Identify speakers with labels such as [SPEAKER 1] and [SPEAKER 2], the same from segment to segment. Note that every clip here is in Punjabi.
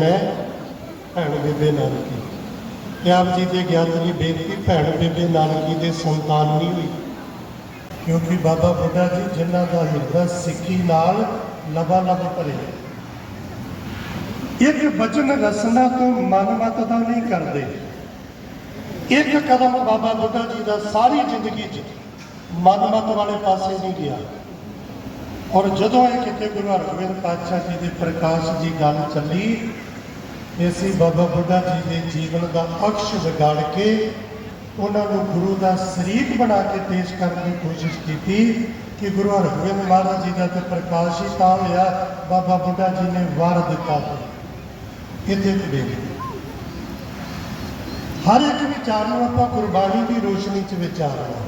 [SPEAKER 1] ਦੇਣ ਭੈਣ ਬੇਬੇ ਨਾਨਕੀ। ਤੇ ਆਪ ਜੀ ਦੇ ਗਿਆਨ ਦੀ ਬੇਨਤੀ ਭੈਣ ਬੇਬੇ ਨਾਨਕੀ ਦੇ ਸੰਤਾਨ ਨਹੀਂ ਹੋਈ। ਕਿਉਂਕਿ ਬਾਬਾ ਬੁੱਢਾ ਜੀ ਜਿਨ੍ਹਾਂ ਦਾ ਹਿਰਦਾ ਸਿੱਖੀ ਨਾਲ ਲਬਾ ਲਬ ਭਰੇ ਇੱਕ ਵਚਨ ਰਸਨਾ ਤੋਂ ਮਨਮਤ ਦਾ ਨਹੀਂ ਕਰਦੇ। ਇੱਕ ਕਦਮ ਬਾਬਾ ਬੁੱਢਾ ਜੀ ਦਾ ਸਾਰੀ ਜ਼ਿੰਦਗੀ 'ਚ ਮਨਮਤ ਵਾਲੇ ਪਾਸੇ ਨਹੀਂ ਗਿਆ। ਔਰ ਜਦੋਂ ਇਹ ਕਿਤੇ ਗੁਰੂ ਹਰਗੋਬਿੰਦ ਪਾਤਸ਼ਾਹ ਜੀ ਦੇ ਪ੍ਰਕਾਸ਼ ਦੀ ਗੱਲ ਚੱਲੀ ਅਸੀਂ ਬਾਬਾ ਬੁੱਢਾ ਜੀ ਦੇ ਜੀਵਨ ਦਾ ਅਕਸ਼ ਵਿਗਾੜ ਕੇ ਉਹਨਾਂ ਨੂੰ ਗੁਰੂ ਦਾ ਸ਼ਰੀਕ ਬਣਾ ਕੇ ਪੇਸ਼ ਕਰਨ ਦੀ ਕੋਸ਼ਿਸ਼ ਕੀਤੀ ਕਿ ਗੁਰੂ ਹਰਗੋਬਿੰਦ ਮਹਾਰਾਜ ਜੀ ਦਾ ਤੇ ਪ੍ਰਕਾਸ਼ ਹੀ ਤਾਂ ਹੋਇਆ ਬਾਬਾ ਬੁੱਢਾ ਜੀ ਨੇ ਵਾਰ ਦਿੱਤਾ ਤੇ ਇੱਥੇ ਤੇ ਹਰ ਇੱਕ ਵਿਚਾਰ ਨੂੰ ਆਪਾਂ ਗੁਰਬਾਣੀ ਦੀ ਰੋਸ਼ਨੀ 'ਚ ਵਿਚਾਰਨਾ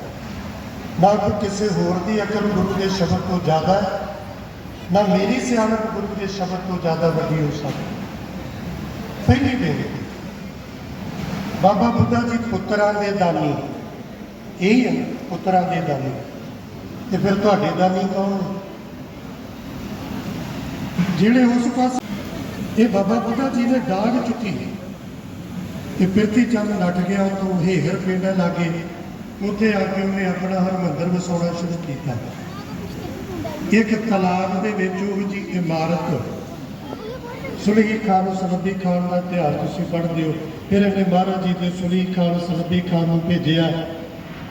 [SPEAKER 1] ਨਾ ਕੋਈ ਕਿਸੇ ਹੋਰ ਦੀ ਅਕਲ ਗੁਰੂ ਦੇ ਸ਼ਬਦ ਤੋਂ ਜ਼ਿਆਦਾ ਨਾ ਮੇਰੀ ਸਿਆਣਪ ਗੁਰੂ ਦੇ ਸ਼ਬਦ ਤੋਂ ਜ਼ਿਆਦਾ ਵੱਡੀ ਹੋ ਸਕਦੀ। ਪਹਿਲੀ ਬੇਨਤੀ ਬਾਬਾ ਬੁੱਢਾ ਜੀ ਪੁੱਤਰਾਂ ਦੇ ਦਾਨੀ। ਇਹ ਹੀ ਪੁੱਤਰਾਂ ਦੇ ਦਾਨੀ। ਤੇ ਫਿਰ ਤੁਹਾਡੇ ਦਾਨੀ ਕੌਣ ਜਿਹੜੇ ਉਸ ਪਾਸੇ ਇਹ ਬਾਬਾ ਬੁੱਢਾ ਜੀ ਨੇ ਡਾਗ ਚੁੱਕੀ ਤੇ ਪਿਰਤੀ ਚੰਦ ਨੱਠ ਗਿਆ ਤੋਂ ਹੇਹਰ ਪਿੰਡ ਲਾਗੇ। ਉੱਥੇ ਆ ਕੇ ਉਹਨੇ ਆਪਣਾ ਹਰਮੰਦਰ ਵਸਾਉਣਾ ਸ਼ੁਰੂ ਕੀਤਾ। ਇੱਕ ਤਲਾਬ ਦੇ ਵਿੱਚ ਉਹ ਜੀ ਇਮਾਰਤ ਸੁਲਹੀ ਖਾਨ ਸਲੱਬੀ ਖਾਨ ਦਾ ਇਤਿਹਾਸ ਤੁਸੀਂ ਪੜ੍ਹਦੇ ਹੋ। ਫਿਰ ਇਹਨੇ ਮਹਾਰਾਜ ਜੀ ਦੇ ਸੁਲਹੀ ਖਾਨ ਸਲੱਬੀ ਖਾਨ ਨੂੰ ਭੇਜਿਆ।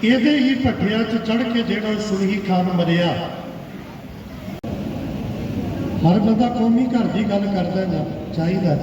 [SPEAKER 1] ਇਹਦੇ ਹੀ ਭੱਠਿਆਂ 'ਚ ਚੜ ਕੇ ਜਿਹੜਾ ਸੁਲਹੀ ਖਾਨ ਮਰਿਆ। ਹਰ ਬੰਦਾ ਕੌਮੀ ਘਰ ਦੀ ਗੱਲ ਕਰਦਾ ਨਾ, ਚਾਹੀਦਾ